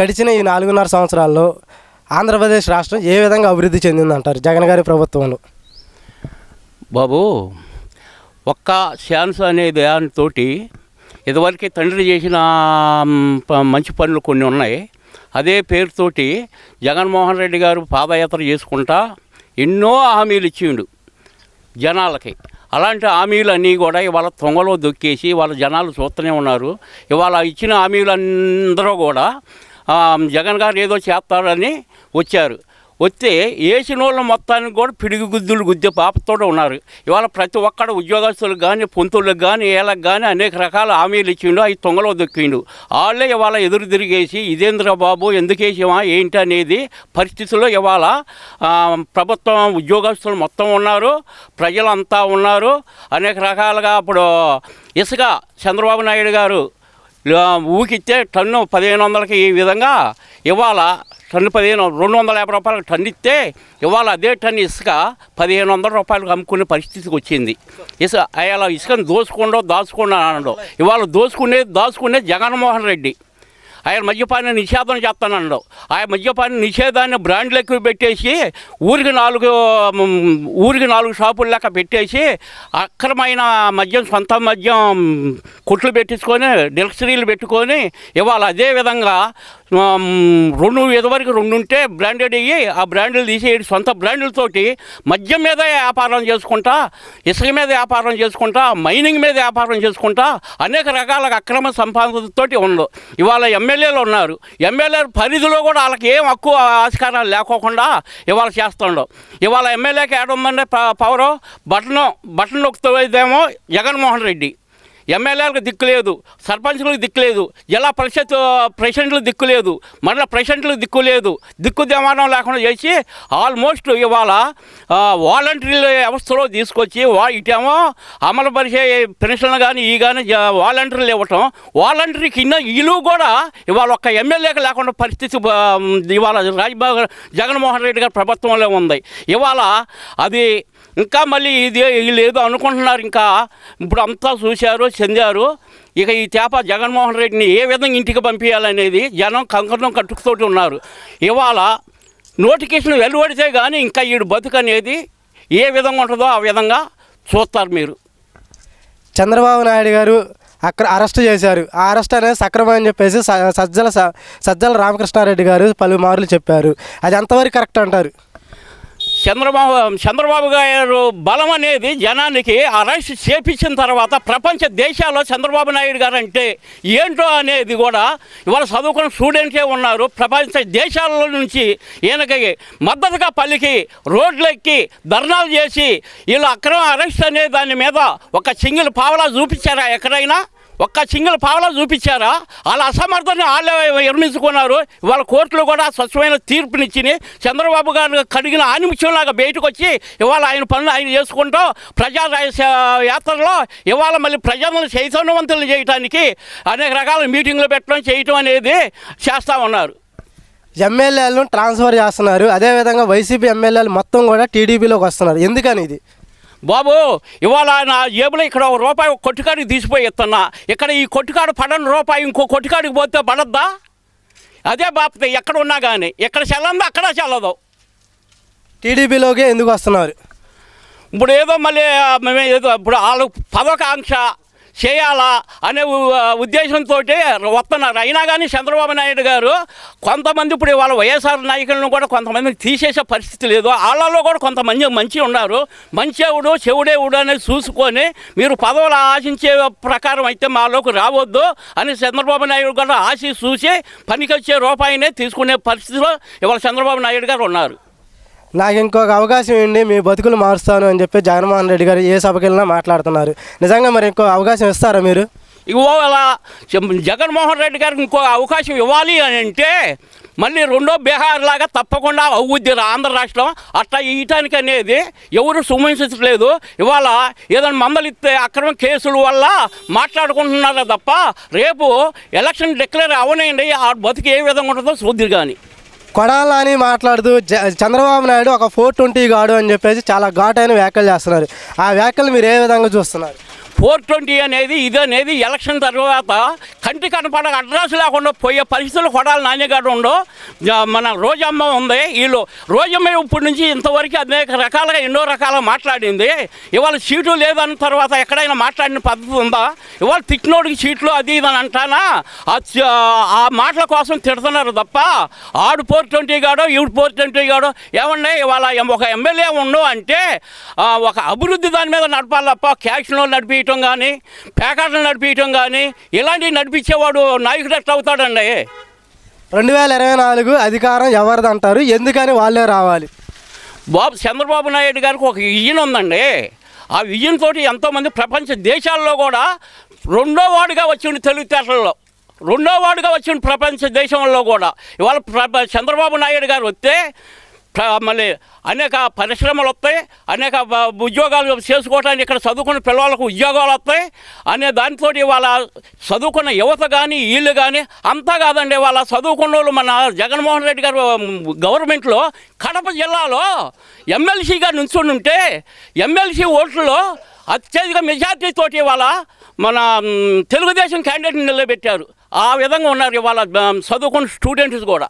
గడిచిన ఈ నాలుగున్నర సంవత్సరాల్లో ఆంధ్రప్రదేశ్ రాష్ట్రం ఏ విధంగా అభివృద్ధి చెందిందంటారు జగన్ గారి ప్రభుత్వంలో? బాబు ఒక్క ఛాన్స్ అనే దానితోటి ఇదివరకు తండ్రి చేసిన ప- మంచి పనులు కొన్ని ఉన్నాయి. అదే పేరుతోటి జగన్మోహన్ రెడ్డి గారు పాదయాత్ర చేసుకుంటా ఎన్నో హామీలు ఇచ్చిండు జనాలకి. అలాంటి హామీలు అన్నీ కూడా ఇవాళ తొంగలో దొక్కేసి వాళ్ళ జనాలు చూస్తూనే ఉన్నారు. ఇవాళ ఇచ్చిన హామీలందరూ కూడా జగన్ గారు ఏదో చేస్తారని వచ్చారు. వస్తే వేసిన వాళ్ళ మొత్తానికి కూడా పిడిగి గుద్దులు గుద్దే పాపతో ఉన్నారు. ఇవాళ ప్రతి ఒక్కడ ఉద్యోగస్తులకు కానీ పొంతులకు కానీ ఏళ్ళకి కానీ అనేక రకాల హామీలు ఇచ్చిండు అవి తొంగలో దొక్కిండు. వాళ్ళే ఇవాళ ఎదురు తిరిగేసి ఇదేంద్ర బాబు ఎందుకు వేసామా ఏంటి అనేది పరిస్థితుల్లో ఇవాళ ప్రభుత్వం ఉద్యోగస్తులు మొత్తం ఉన్నారు ప్రజలంతా ఉన్నారు. అనేక రకాలుగా అప్పుడు ఇసుక చంద్రబాబు నాయుడు గారు ఊకిస్తే టన్ను పదిహేను వందలకి ఈ విధంగా ఇవాళ టన్ను పదిహేను రెండు వందల యాభై రూపాయలకు టన్ను ఇస్తే ఇవాళ అదే టన్ను ఇసుక పదిహేను వందల రూపాయలకు అమ్ముకునే పరిస్థితికి వచ్చింది. ఇసుక అలా ఇసుకను దోచుకుండో దాచుకుండా అనడం. ఇవాళ దోచుకునేది దాచుకునేది జగన్మోహన్ రెడ్డి. ఆయన మద్యపాన నిషేధం చేస్తానన్నాడు. ఆ మద్యపాన నిషేధాన్ని బ్రాండ్ లెక్క పెట్టేసి ఊరికి నాలుగు ఊరికి నాలుగు షాపులు లెక్క పెట్టేసి అక్రమైన మద్యం సొంత మద్యం కొట్లు పెట్టించుకొని డిలక్సరీలు పెట్టుకొని ఇవాళ అదేవిధంగా రెండు ఇదివరకు రెండు ఉంటే బ్రాండెడ్ అయ్యి ఆ బ్రాండ్లు తీసేయడం. సొంత బ్రాండ్లతోటి మద్యం మీద వ్యాపారం చేసుకుంటా ఇసుక మీద వ్యాపారం చేసుకుంటా మైనింగ్ మీద వ్యాపారం చేసుకుంటా అనేక రకాల అక్రమ సంపాదనతోటి ఉండవు ఇవాళ ఎమ్మెల్యేలు ఉన్నారు. ఎమ్మెల్యే పరిధిలో కూడా వాళ్ళకి ఏం హక్కు ఆస్కారాలు లేకోకుండా ఇవాళ చేస్తుండవు ఇవాళ ఎమ్మెల్యేకి ఏడుందంటే పవరు బటన్ బటన్ నొక్కుతుందేమో జగన్మోహన్ రెడ్డి. ఎమ్మెల్యేలకు దిక్కు లేదు సర్పంచ్లకు దిక్కు లేదు జిల్లా పరిషత్ ప్రెసిడెంట్లకు దిక్కు లేదు మండల ప్రెసిడెంట్లకు దిక్కు లేదు దిక్కు దేమానం లేకుండా చేసి ఆల్మోస్ట్ ఇవాళ వాలంటరీ వ్యవస్థలో తీసుకొచ్చి వా ఇటేమో అమలు పరిచే పెన్షన్లు కానీ ఈ కానీ వాలంటీర్లు ఇవ్వటం వాలంటరీ కింద ఇల్లు కూడా ఇవాళ ఒక్క ఎమ్మెల్యేకి లేకుండా పరిస్థితి ఇవాళ రాజ్భాగ్ జగన్మోహన్ రెడ్డి గారి ప్రభుత్వంలో ఉంది. ఇవాళ అది ఇంకా మళ్ళీ ఇది లేదు అనుకుంటున్నారు ఇంకా. ఇప్పుడు అంతా చూశారు చెందారు. ఇక ఈ తేప జగన్మోహన్ రెడ్డిని ఏ విధంగా ఇంటికి పంపించాలనేది జనం కంకణం కట్టుకుతోటి ఉన్నారు. ఇవాళ నోటిఫికేషన్ వెలువడితే కానీ ఇంకా ఈడు బతుకు అనేది ఏ విధంగా ఉంటుందో ఆ విధంగా చూస్తారు మీరు. చంద్రబాబు నాయుడు గారు అక్కడ అరెస్ట్ చేశారు. ఆ అరెస్ట్ అనేది సక్రమం అని చెప్పేసి స- సజ్జల స- సజ్జల రామకృష్ణారెడ్డి గారు పలుమార్లు చెప్పారు. అది ఎంతవరకు కరెక్ట్ అంటారు? చంద్రబాబు చంద్రబాబు గారు బలం అనేది జనానికి అరెస్ట్ చేపించిన తర్వాత ప్రపంచ దేశాల్లో చంద్రబాబు నాయుడు గారు అంటే ఏంటో అనేది కూడా ఇవాళ చదువుకున్న స్టూడెంట్సే ఉన్నారు. ప్రపంచ దేశాల నుంచి ఈయనకి మద్దతుగా పలికి రోడ్లెక్కి ధర్నాలు చేసి వీళ్ళు అక్రమ అరెస్ట్ అనే దాని మీద ఒక సింగిల్ పావలా చూపించారా ఎక్కడైనా? ఒక్క సింగిల్ పావలా చూపించారా? వాళ్ళ అసమర్థని వాళ్ళే నిర్మించుకున్నారు. వాళ్ళ కోర్టులో కూడా స్వచ్ఛమైన తీర్పునిచ్చి చంద్రబాబు గారు కడిగిన ఆనిమిషంలాగా బయటకు వచ్చి ఇవాళ ఆయన పనులు ఆయన చేసుకుంటూ ప్రజా యాత్రలో ఇవాళ మళ్ళీ ప్రజలను చైతన్యవంతులు చేయడానికి అనేక రకాల మీటింగ్లు పెట్టడం చేయటం అనేది చేస్తూ ఉన్నారు. ఎమ్మెల్యేలను ట్రాన్స్ఫర్ చేస్తున్నారు. అదేవిధంగా వైసీపీ ఎమ్మెల్యేలు మొత్తం కూడా టీడీపీలోకి వస్తున్నారు. ఎందుకని ఇది? బాబు ఇవాళ నా జేబులో ఇక్కడ ఒక రూపాయి ఒక కొట్టుకాడికి తీసిపోయి ఇస్తున్నా ఇక్కడ ఈ కొట్టుకాడు పడని రూపాయి ఇంకో కొట్టుకాడికి పోతే పడద్దా? అదే బాపతే ఎక్కడ ఉన్నా కానీ ఎక్కడ చెల్లందో అక్కడ చెల్లదు. టీడీపీలోకి ఎందుకు వస్తున్నారు? ఇప్పుడు ఏదో మళ్ళీ మేము ఏదో ఇప్పుడు వాళ్ళు పదకాంక్ష చేయాలా అనే ఉద్దేశంతో వస్తున్నారు. అయినా కానీ చంద్రబాబు నాయుడు గారు కొంతమంది ఇప్పుడు వాళ్ళ వైఎస్ఆర్ నాయకులను కూడా కొంతమందిని తీసేసే పరిస్థితి లేదు. వాళ్ళలో కూడా కొంతమంది మంచి ఉన్నారు. మంచివుడు చెవుడేవుడు అనేది చూసుకొని మీరు పదవులు ఆశించే ప్రకారం అయితే మాలోకి రావద్దు అని చంద్రబాబు నాయుడు కూడా ఆశి చూసి పనికొచ్చే రూపాయినే తీసుకునే పరిస్థితిలో ఇవాళ చంద్రబాబు నాయుడు గారు ఉన్నారు. నాకు ఇంకొక అవకాశం ఇవ్వండి మీ బతుకులు మారుస్తాను అని చెప్పి జగన్మోహన్ రెడ్డి గారు ఏ సభకి వెళ్ళినా మాట్లాడుతున్నారు. నిజంగా మరి ఇంకో అవకాశం ఇస్తారా మీరు? ఇవ్వాలా? జగన్మోహన్ రెడ్డి గారికి ఇంకో అవకాశం ఇవ్వాలి అని అంటే మళ్ళీ రెండో బీహార్ లాగా తప్పకుండా అవుద్ది ఆంధ్ర రాష్ట్రం. అట్లా ఇయటానికి అనేది ఎవరు సుమహించట్లేదు. ఇవాళ ఏదైనా మందలు ఇస్తే అక్రమ కేసుల వల్ల మాట్లాడుకుంటున్నారే తప్ప రేపు ఎలక్షన్ డిక్లేర్ అవనండి. ఆ బతుకు ఏ విధంగా ఉంటుందో చూద్ది కానీ కొడాలని మాట్లాడుతూ చంద్రబాబు నాయుడు ఒక ఫోర్ ట్వంటీ గాడు అని చెప్పేసి చాలా ఘాటైన వ్యాఖ్యలు చేస్తున్నారు. ఆ వ్యాఖ్యలు మీరు ఏ విధంగా చూస్తున్నారు? ఫోర్ ట్వంటీ అనేది ఇది అనేది ఎలక్షన్ తర్వాత కంటి కనపడ అడ్రస్ లేకుండా పోయే పరిస్థితులు కొడాలి నాన్నగారు ఉండో. మన రోజమ్మ ఉంది. వీళ్ళు రోజమ్మ ఇప్పటి నుంచి ఇంతవరకు అనేక రకాలుగా ఎన్నో రకాలుగా మాట్లాడింది. ఇవాళ సీటు లేదన్న తర్వాత ఎక్కడైనా మాట్లాడిన పద్ధతి ఉందా? ఇవాళ తిట్టినోడికి సీట్లు అది ఇది అని అంటానా? ఆ ఆ మాటల కోసం తిడుతున్నారు తప్ప ఆడు ఫోర్ ట్వంటీ గాడో ఈడు ఫోర్ ట్వంటీ గాడో ఏమన్నా ఇవాళ ఒక ఎమ్మెల్యే ఉండు అంటే ఒక అభివృద్ధి దాని మీద నడపాలి తప్ప క్యాష్లో నడిపించడం కానీ ప్యాకెట్లు నడిపించడం కానీ ఇలాంటివి నడిపించేవాడు నాయకుడు ఎట్లా అవుతాడండి? రెండు వేల ఇరవై నాలుగు అధికారం ఎవరిది అంటారు ఎందుకని వాళ్ళే రావాలి? బాబు చంద్రబాబు నాయుడు గారికి ఒక విజన్ ఉందండి. ఆ విజన్ తోటి ఎంతోమంది ప్రపంచ దేశాల్లో కూడా రెండో వాడుగా వచ్చింది తెలివితేటల్లో. రెండో వాడుగా వచ్చింది ప్రపంచ దేశంలో కూడా. ఇవాళ చంద్రబాబు నాయుడు గారు వస్తే మళ్ళీ అనేక పరిశ్రమలు వస్తాయి అనేక ఉద్యోగాలు చేసుకోవడానికి ఇక్కడ చదువుకున్న పిల్లలకు ఉద్యోగాలు వస్తాయి. అనే దానితో వాళ్ళ చదువుకున్న యువత కానీ వీళ్ళు కానీ అంతా కాదండి వాళ్ళ చదువుకున్న వాళ్ళు మన జగన్మోహన్ రెడ్డి గారు గవర్నమెంట్లో కడప జిల్లాలో ఎమ్మెల్సీగా నుంచుని ఉంటే ఎమ్మెల్సీ ఓట్లలో అత్యధిక మెజార్టీ తోటి ఇవాళ మన తెలుగుదేశం క్యాండిడేట్ని నిలబెట్టారు. ఆ విధంగా ఉన్నారు ఇవాళ చదువుకున్న స్టూడెంట్స్ కూడా.